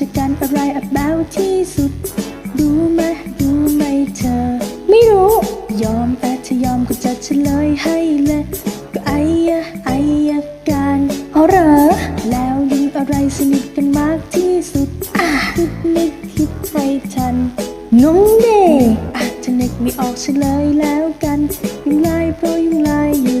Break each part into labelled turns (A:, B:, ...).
A: อับแบวที่สุด ดูไหมดูไหมเธอ ไม่รู้ ยอมแต่ถ้ายอมก็จะเฉลยให้เลยก็ไอ้อะไอ้อะการเอาเหรอ แล้วยิ่งอะไรสนิทกันมากที่สุดอะคิดนึกคิดให้ทันงงเดอะจะนึกไม่ออกเฉลยแล้วกัน ยุงลายเพราะยุงลายอยู่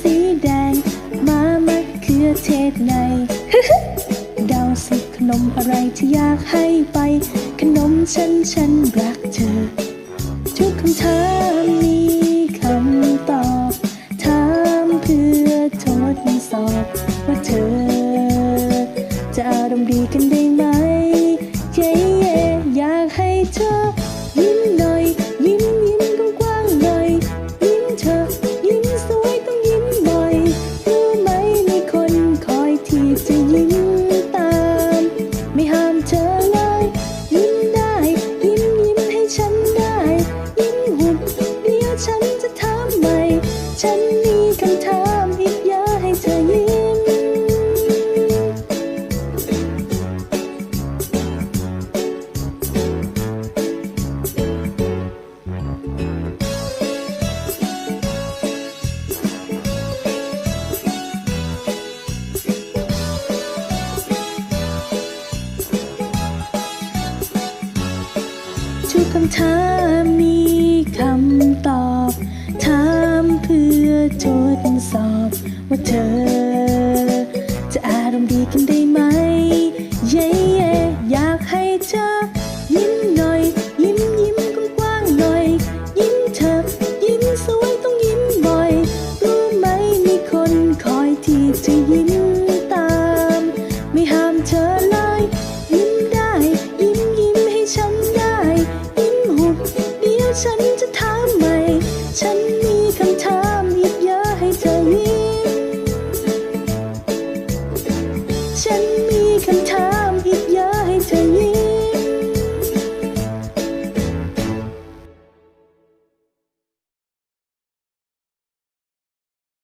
A: สีแดง มามะเขือเทศใน เดาสิขนมอะไรที่อยากให้ไป ขนมฉันฉันรักเธอ ทุกคำถามมีคำตอบ ถามเพื่อทดสอบ ว่าเธอ จะอารมณ์ดีกันได้ ทุกคำถามมีคำตอบถามเพื่อทดสอบ ว่าเธอ จะอารมณ์ดีกันได้ไหม